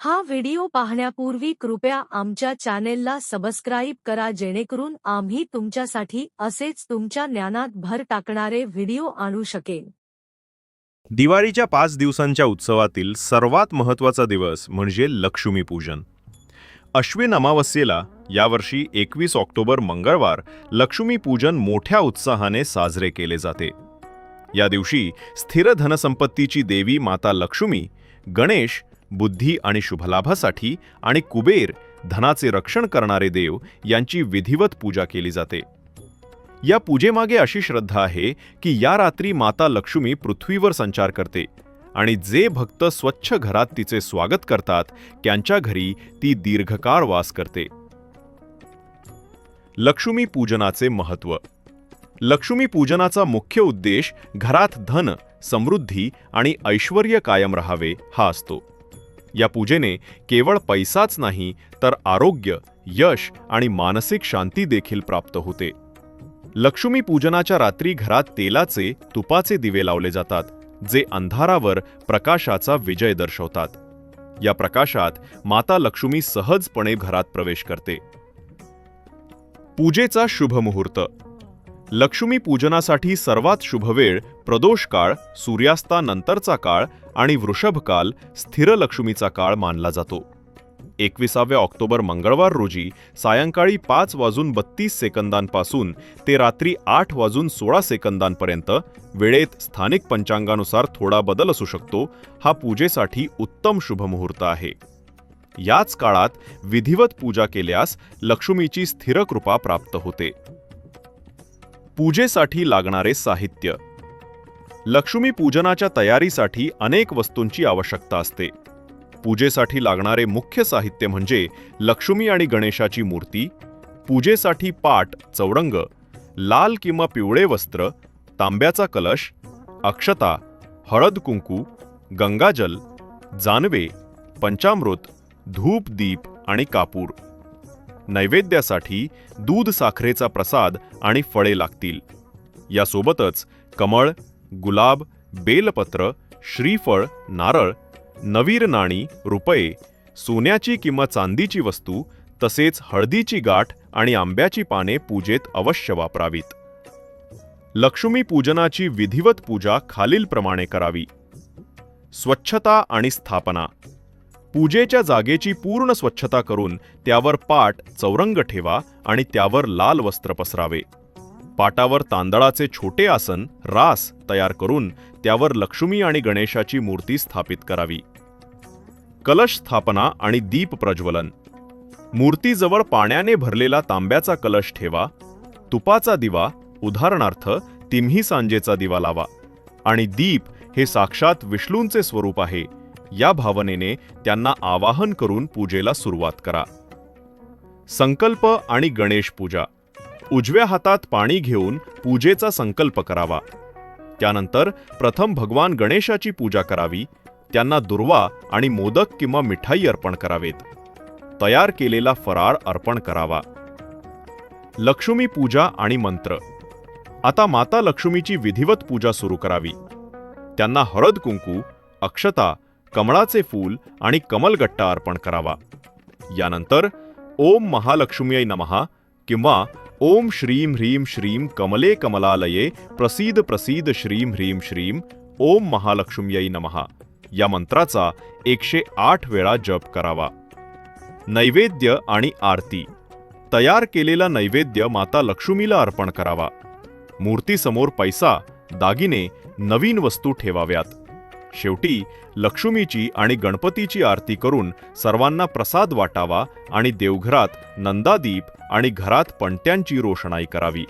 हा व्हिडिओ पाहण्यापूर्वी कृपया आमच्या चॅनेलला सबस्क्राईब करा जेणेकरून आम्ही तुमच्यासाठी असेच तुमच्या ज्ञानात भर टाकणारे व्हिडिओ आणू शकेन. दिवाळीच्या पाच दिवसांच्या उत्सवातील सर्वात महत्त्वाचा दिवस म्हणजे लक्ष्मीपूजन. अश्विन अमावस्येला यावर्षी एकवीस ऑक्टोबर मंगळवार लक्ष्मीपूजन मोठ्या उत्साहाने साजरे केले जाते. या दिवशी स्थिर धनसंपत्तीची देवी माता लक्ष्मी गणेश बुद्धी आणि शुभलाभासाठी आणि कुबेर धनाचे रक्षण करणारे देव यांची विधिवत पूजा केली जाते. या पूजेमागे अशी श्रद्धा आहे की या रात्री माता लक्ष्मी पृथ्वीवर संचार करते आणि जे भक्त स्वच्छ घरात तिचे स्वागत करतात त्यांच्या घरी ती दीर्घकाळ वास करते. लक्ष्मी पूजनाचे महत्त्व. लक्ष्मी पूजनाचा मुख्य उद्देश घरात धन समृद्धी आणि ऐश्वर्य कायम राहावे हा असतो. या पूजेने केवळ पैसाच नाही तर आरोग्य यश आणि मानसिक शांती देखील प्राप्त होते. लक्ष्मी पूजनाच्या रात्री घरात तेलाचे तुपाचे दिवे लावले जातात जे अंधारावर प्रकाशाचा विजय दर्शवतात. या प्रकाशात माता लक्ष्मी सहजपणे घरात प्रवेश करते. पूजेचा शुभ मुहूर्त लक्ष्मी पूजनासाठी सर्वात शुभ वेळ प्रदोष काळ सूर्यास्तानंतरचा काळ आणि वृषभ काल स्थिर लक्ष्मीचा काळ मानला जातो. एकविसाव्या ऑक्टोबर मंगळवार रोजी सायंकाळी पाच वाजून बत्तीस सेकंदांपासून ते रात्री आठ वाजून सोळा सेकंदांपर्यंत वेळेत स्थानिक पंचांगानुसार थोडा बदल असू शकतो हा पूजेसाठी उत्तम शुभमुहूर्त आहे. याच काळात विधिवत पूजा केल्यास लक्ष्मीची स्थिर कृपा प्राप्त होते. पूजेसाठी लागणारे साहित्य. लक्ष्मी पूजनाच्या तयारीसाठी अनेक वस्तूंची आवश्यकता असते. पूजेसाठी लागणारे मुख्य साहित्य म्हणजे लक्ष्मी आणि गणेशाची मूर्ती पूजेसाठी पाट चौरंग लाल किंवा पिवळे वस्त्र तांब्याचा कलश अक्षता हळद कुंकू गंगाजल जानवे पंचामृत धूप दीप आणि कापूर. नैवेद्यासाठी दूध साखरेचा प्रसाद आणि फळे लागतील. यासोबतच कमळ गुलाब बेलपत्र श्रीफळ नारळ नवीर नाणी रुपये सोन्याची किंवा चांदीची वस्तू तसेच हळदीची गाठ आणि आंब्याची पाने पूजेत अवश्य वापरावीत. लक्ष्मी पूजनाची विधिवत पूजा खालीलप्रमाणे करावी. स्वच्छता आणि स्थापना. पूजेच्या जागेची पूर्ण स्वच्छता करून त्यावर पाट चौरंग ठेवा आणि त्यावर लाल वस्त्र पसरावे. पाटावर तांदळाचे छोटे आसन रास तयार करून त्यावर लक्ष्मी आणि गणेशाची मूर्ती स्थापित करावी. कलश स्थापना आणि दीप प्रज्वलन. मूर्तीजवळ पाण्याने भरलेला तांब्याचा कलश ठेवा. तुपाचा दिवा उदाहरणार्थ तिम्ही सांजेचा दिवा लावा. आणि दीप हे साक्षात विष्णूंचे स्वरूप आहे. या भावनेने त्यांना आवाहन करून पूजेला सुरुवात करा. संकल्प आणि गणेश पूजा. उजव्या हातात पाणी घेऊन पूजेचा संकल्प करावा. त्यानंतर प्रथम भगवान गणेशाची पूजा करावी. त्यांना दुर्वा आणि मोदक किंवा मिठाई अर्पण करावेत. तयार केलेला फराळ अर्पण करावा. लक्ष्मी पूजा आणि मंत्र. आता माता लक्ष्मीची विधिवत पूजा सुरू करावी. त्यांना हळद कुंकू अक्षता कमळाचे फूल आणि कमलगट्टा अर्पण करावा. यानंतर ओम महालक्ष्मीयै नमहा किंवा ओम श्रीम ह्रीम श्रीम कमले कमलालये प्रसीद प्रसीद श्रीम ह्रीम श्रीम ओम महालक्ष्म्यै नमहा या मंत्राचा एकशे आठ वेळा जप करावा. नैवेद्य आणि आरती. तयार केलेला नैवेद्य माता लक्ष्मीला अर्पण करावा. मूर्तीसमोर पैसा दागिने नवीन वस्तू ठेवाव्यात. शेवटी लक्ष्मीची आणि गणपतीची आरती करून सर्वांना प्रसाद वाटावा आणि देवघरात नंदादीप आणि घरात पणत्यांची रोषणाई करावी.